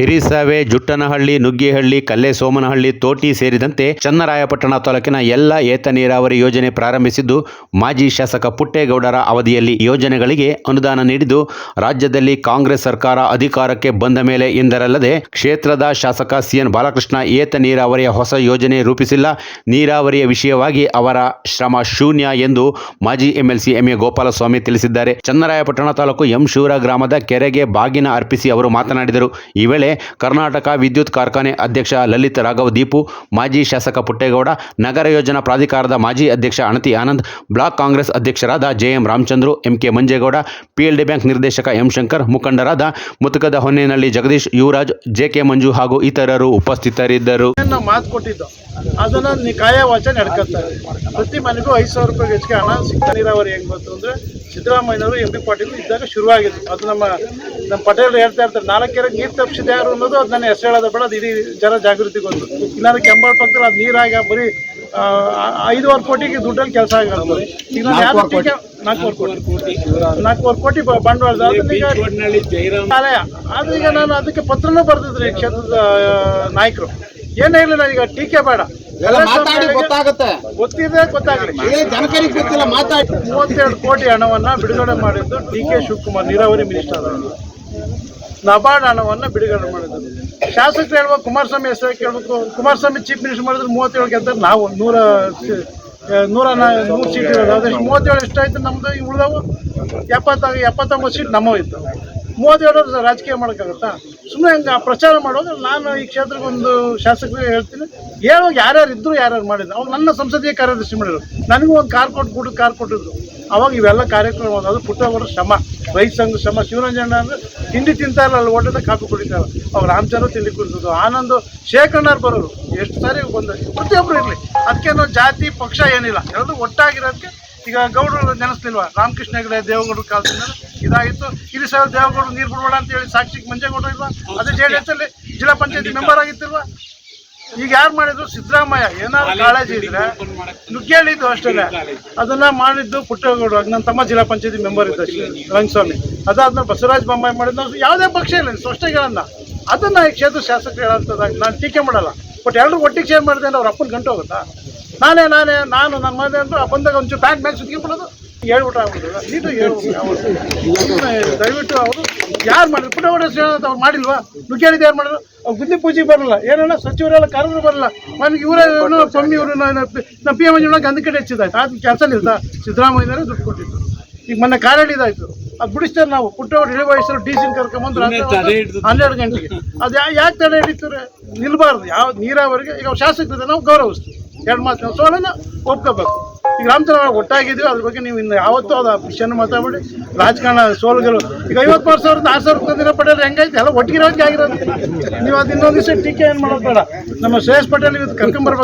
ಹಿರಿಸಾವೆ, ಜುಟ್ಟನಹಳ್ಳಿ, ನುಗ್ಗಿಹಳ್ಳಿ, ಕಲ್ಲೆಸೋಮನಹಳ್ಳಿ ತೋಟಿ ಸೇರಿದಂತೆ ಚನ್ನರಾಯಪಟ್ಟಣ ತಾಲೂಕಿನ ಎಲ್ಲ ಏತ ನೀರಾವರಿ ಯೋಜನೆ ಪ್ರಾರಂಭಿಸಿದ್ದು, ಮಾಜಿ ಶಾಸಕ ಪುಟ್ಟೇಗೌಡರ ಅವಧಿಯಲ್ಲಿ ಯೋಜನೆಗಳಿಗೆ ಅನುದಾನ ನೀಡಿದ್ದು, ರಾಜ್ಯದಲ್ಲಿ ಕಾಂಗ್ರೆಸ್ ಸರ್ಕಾರ ಅಧಿಕಾರಕ್ಕೆ ಬಂದ ಮೇಲೆ ಎಂದರಲ್ಲದೆ ಕ್ಷೇತ್ರದ ಶಾಸಕ ಸಿಎನ್ ಬಾಲಕೃಷ್ಣ ಏತ ನೀರಾವರಿಯ ಹೊಸ ಯೋಜನೆ ರೂಪಿಸಿಲ್ಲ. ನೀರಾವರಿಯ ವಿಷಯವಾಗಿ ಅವರ ಶ್ರಮ ಶೂನ್ಯ ಎಂದು ಮಾಜಿ ಎಂಎಲ್ಸಿ ಎಂಎ ಗೋಪಾಲಸ್ವಾಮಿ ತಿಳಿಸಿದ್ದಾರೆ. ಚನ್ನರಾಯಪಟ್ಟಣ ತಾಲೂಕು ಎಂ ಶಿವರ ಗ್ರಾಮದ ಕೆರೆಗೆ ಬಾಗಿನ ಅರ್ಪಿಸಿ ಅವರು ಮಾತನಾಡಿದರು. ಈ ವೇಳೆ ಕರ್ನಾಟಕ ವಿದ್ಯುತ್ ಕಾರ್ಖಾನೆ ಅಧ್ಯಕ್ಷ ಲಲಿತ್ ರಾಘವ್ ದೀಪು, ಮಾಜಿ ಶಾಸಕ ಪುಟ್ಟೇಗೌಡ, ನಗರ ಯೋಜನಾ ಪ್ರಾಧಿಕಾರದ ಮಾಜಿ ಅಧ್ಯಕ್ಷ ಅಣತಿ ಆನಂದ್, ಬ್ಲಾಕ್ ಕಾಂಗ್ರೆಸ್ ಅಧ್ಯಕ್ಷರಾದ JM Ramachandru, MK Manjegowda, PLD bank ನಿರ್ದೇಶಕ ಎಂ ಶಂಕರ್, ಮುಖಂಡರಾದ ಮುತುಕದ ಹೊನ್ನೇನಹಳ್ಳಿ ಜಗದೀಶ್, ಯುವರಾಜ್, ಜೆಕೆ ಮಂಜು ಹಾಗೂ ಇತರರು ಉಪಸ್ಥಿತರಿದ್ದರು. ಅದನ್ನ ಪ್ರತಿ ಮನೆಗೂ ಐದು ಸಾವಿರ ರೂಪಾಯಿ ಹೆಚ್ಚಿಗೆ ಹಣ ಸಿಗ್ತಾ ನೀರಾವರಿ ಹೆಂಗ್ ಬಂತು ಅಂದ್ರೆ ಸಿದ್ದರಾಮಯ್ಯನವರು ಎಂ ಪಿ ಪಾಟೀಲ್ ಇದ್ದಾಗ ಶುರುವಾಗಿತ್ತು. ಅದು ನಮ್ಮ ನಮ್ಮ ಪಟೇಲ್ ಹೇಳ್ತಾ ಇರ್ತಾರೆ ನಾಲ್ಕೆರೆ ನೀರು ತಪ್ಪಿಸಿದೆ ಯಾರು ಅನ್ನೋದು ಅದು ನನ್ನ ಹೆಸರು ಹೇಳೋದು ಬೇಡ ಅದು ಇಡೀ ಜನ ಜಾಗೃತಿ ಗೊತ್ತು. ಇಲ್ಲಾಂದ್ರೆ ಕೆಂಬಾಳ ಪಕ್ಕದಲ್ಲಿ ಅದು ನೀರಾಗ ಬರೀ ಐದುವರೆ ಕೋಟಿಗೆ ದುಡ್ಡಲ್ಲಿ ಕೆಲಸ ಆಗಿರೋದು ಈಗ ನಾಲ್ಕೂವರೆ ಕೋಟಿ. ನಾಲ್ಕೂವರೆ ಕೋಟಿ. ಬ- ಆಲಯ ಆದ್ರೆ ಈಗ ನಾನು ಅದಕ್ಕೆ ಪತ್ರನೂ ಬರೆದಿದ್ರಿ ಕ್ಷೇತ್ರದ ನಾಯಕರು. ಏನೇ ಇರಲಿಲ್ಲ ಈಗ ಟೀಕೆ ಬೇಡ. ಎಲ್ಲ ಮಾತಾಡಿ ಗೊತ್ತಾಗುತ್ತೆ. ಗೊತ್ತಿದೆ ಗೊತ್ತಾಗ್ಲಿ. ಜನಕರಿಗೆ ಗೊತ್ತಿಲ್ಲ ಮಾತಾಡಿ. ಮೂವತ್ತೆರಡು ಕೋಟಿ ಹಣವನ್ನ ಬಿಡುಗಡೆ ಮಾಡಿದ್ದು ಡಿ ಕೆ ಶಿವಕುಮಾರ್ ನೀರಾವರಿ ಮಿನಿಸ್ಟರ್ ಅವರು. ನಬಾರ್ಡ್ ಹಣವನ್ನ ಬಿಡುಗಡೆ ಮಾಡಿದ್ರು. ಶಾಸಕರು ಹೇಳ್ಬೇಕು ಕುಮಾರಸ್ವಾಮಿ ಹೆಸರು ಕೇಳ್ಬೇಕು? ಕುಮಾರಸ್ವಾಮಿ ಚೀಫ್ ಮಿನಿಸ್ಟರ್ ಮಾಡಿದ್ರೆ ಮೂವತ್ತೇಳು ಗೆದ್ದರೆ ನಾವು ನೂರ ನೂರ ನೂರು ಸೀಟ್ ಇರೋದು. ಅದಷ್ಟು ಮೂವತ್ತೇಳು ಎಷ್ಟಾಯ್ತು ನಮ್ದು? ಈಗ ಉಳಿದವು ಎಪ್ಪತ್ತ ಎಪ್ಪತ್ತೊಂಬತ್ತು ಸೀಟ್ ನಮ್ಮವು ಇತ್ತು ಮೂವತ್ತೇಳು ರಾಜಕೀಯ ಮಾಡೋಕ್ಕಾಗುತ್ತಾ? ಸುಮ್ಮನೆ ಹಂಗೆ ಪ್ರಚಾರ ಮಾಡೋದು, ನಾನು ಈ ಕ್ಷೇತ್ರಕ್ಕೊಂದು ಶಾಸಕರಿಗೆ ಹೇಳ್ತೀನಿ. ಹೇಳೋ ಯಾರ್ಯಾರು ಇದ್ರು ಯಾರ್ಯಾರು ಮಾಡಿದ್ರು. ಅವ್ರು ನನ್ನ ಸಂಸದೀಯ ಕಾರ್ಯದರ್ಶಿ ಮಾಡಿದ್ರು ನನಗೂ ಒಂದು ಕಾರ್ ಕೊಟ್ಟು ಗುಡ್ ಕಾರ್ ಕೊಟ್ಟಿದ್ರು. ಅವಾಗ ಇವೆಲ್ಲ ಕಾರ್ಯಕ್ರಮ ಅದು ಪುಟ್ಟವರ ಶ್ರಮ, ರೈತ ಸಂಘ ಶ್ರಮ ಶಿವರಂಜನ ಅಂದ್ರೆ ತಿಂಡಿ ತಿಂತಾರಲ್ಲ, ಅಲ್ಲಿ ಓಟದ ಕಾಫಿ ಕುಡಿತಾರ ಅವ್ರು ರಾಮಚಂದ್ರ ತಿಂಡಿ ಕುಡಿಸೋದು ಆನಂದ್ ಶೇಖಣ್ಣವ್ರು ಬರೋರು. ಎಷ್ಟು ಸಾರಿ ಬಂದ ಪ್ರತಿಯೊಬ್ಬರು ಇರಲಿ. ಅದಕ್ಕೆ ಜಾತಿ, ಪಕ್ಷ ಏನಿಲ್ಲ. ಎಲ್ಲರೂ ಒಟ್ಟಾಗಿರೋದಕ್ಕೆ ಈಗ ಗೌಡರು ನೆನೆಸ್ತಿಲ್ವಾ ರಾಮಕೃಷ್ಣ ಹೆಗಡೆ, ದೇವೇಗೌಡರು ಕಾಲದಿಂದ. ಇದಾಗಿತ್ತು. ಇಲ್ಲಿ ಸಹ ದೇವೇಗೌಡರು ನೀರು ಬಿಡಬೇಡ ಅಂತ ಹೇಳಿ ಸಾಕ್ಷಿಗೆ ಮಂಜೇಗೌಡರು ಇಲ್ವಾ? ಅದೇ ಜೆ ಡಿ ಎಸ್ ಅಲ್ಲಿ ಜಿಲ್ಲಾ ಪಂಚಾಯತಿ ಮೆಂಬರ್ ಆಗಿತ್ತಿಲ್ವಾ ಈಗ ಯಾರು ಮಾಡಿದ್ರು? ಸಿದ್ದರಾಮಯ್ಯ. ಏನಾದ್ರು ಕಾಳಜಿ ಇದ್ರೆ ನುಗ್ಗೇಳಿದ್ದು ಅಷ್ಟೇ. ಅದನ್ನ ಮಾಡಿದ್ದು ಪುಟ್ಟೇಗೌಡರು ಆಗ ನನ್ನ ತಮ್ಮ ಜಿಲ್ಲಾ ಪಂಚಾಯತಿ ಮೆಂಬರ್ ಇದ್ದ ರಂಗಸ್ವಾಮಿ. ಅದಾದ್ಮೇಲೆ ಬಸವರಾಜ ಬೊಮ್ಮಾಯಿ ಮಾಡಿದ್ದು ನಾವು ಯಾವುದೇ ಪಕ್ಷ ಇಲ್ಲ ಸ್ಪಷ್ಟಗಳನ್ನ ಅದನ್ನ ಈ ಕ್ಷೇತ್ರ ಶಾಸಕರು ಹೇಳಂತದಾಗ ನಾನು ಟೀಕೆ ಮಾಡಲ್ಲ. ಬಟ್ ಎಲ್ಲರೂ ಒಟ್ಟಿಗೆ ಶೇರ್ ಮಾಡಿದೆ ಅಂದ್ರೆ ಅವ್ರ ಅಪ್ಪನ ಗಂಟು ಹೋಗುತ್ತಾ? ನಾನೇ ನಾನೇ ನಾನು ನನ್ನ ಮನೆ ಅಂದ್ರೆ ಬಂದಾಗ ಒಂಚೂರು ಪ್ಯಾಂಟ್ ಮ್ಯಾಚ್ ಸುತ್ಕೊಂಡ್ಬಿಡೋದು. ಹೇಳ್ಬಿಟ್ರೆ ಆಗ್ಬಿಡೋದು ನೀಟಾಗಿ ಸುಮ್ನೆ ದಯವಿಟ್ಟು ಅವರು ಯಾರು ಮಾಡಿದ್ರು? ಪುಟ್ಟಗೌಡ ಶ್ರೀನಾಥ್ ಅವ್ರು ಮಾಡಿಲ್ವಾ? ನುಗ್ಗೇಳಿದ್ದು ಯಾರು ಮಾಡಿದ್ರು? ಅವ್ರು ಗುಂದಿ ಪೂಜೆಗೆ ಬರಲ್ಲ. ಏನಲ್ಲ ಸಚಿವರೆಲ್ಲ ಕರೆದ್ರು ಬರಲ್ಲ. ನನಗೆ ಇವರೇ ಸ್ವಾಮಿ ಇವರು ನಮ್ಮ ಪಿ ಎಂ ಮಂಜುನಾಥ್ ಗಂಧ ಕಡೆ ಹೆಚ್ಚಿದಾಯ್ತು. ಅದು ಕೆಲಸ ನಿಲ್ತಾ ಸಿದ್ದರಾಮಯ್ಯನವರೇ ದುಡ್ಡು ಕೊಟ್ಟಿದ್ದು ಈಗ ಮೊನ್ನೆ ಕಾರಣಿದಾಯ್ತು. ಅದು ಬಿಡಿಸ್ತಾರೆ ನಾವು. ಪುಟ್ಟವರು ಇಳಿ ವಯಸ್ಸರು ಡಿ ಸಿನ್ ಕರ್ಕೊಂಬಂದು ಹನ್ನೆರಡು ಗಂಟೆಗೆ. ಅದು ಯಾಕೆ ತಡೆ ಹಿಡಿತಾರೆ? ನಿಲ್ಬಾರ್ದು. ಯಾವ ನೀರಾವರಿಗೆ ಈಗ ಅವ್ರು ಶಾಸಕರಿದೆ ನಾವು ಗೌರವಿಸ್ತೀವಿ. ಎರಡು ಮಾತು ನಾವು ಸೋಲನ್ನ ಒಪ್ಕೋಬೇಕು. ಈಗ ರಾಮಚಂದ್ರ ಒಟ್ಟಾಗಿದ್ದೀವಿ ಅದ್ರ ಬಗ್ಗೆ ನೀವು ಇನ್ನು ಯಾವತ್ತೂ ಅದು ವಿಷಯನ ಮಾತಾಡ್ಬಿಡಿ. ರಾಜಕಾರಣ ಸೋಲುಗಳು ಈಗ ಐವತ್ತು ಸಾವಿರದ ಆರು ಸಾವಿರ ತಂದಿರೋ ಪಟೇಲ್ ಹೆಂಗೈತೆ? ಎಲ್ಲ ಒಟ್ಟಿಗೆ ಆಗಿರೋದು. ನೀವು ಅದು ಇನ್ನೊಂದು ದಿವಸ ಟೀಕೆ ಏನು ಮಾಡೋದು ಬೇಡ. ನಮ್ಮ ಶ್ರೇಯಸ್ ಪಟೇಲ್ ಇವತ್ತು ಕರ್ಕೊಂಬರ್ಬೇಕು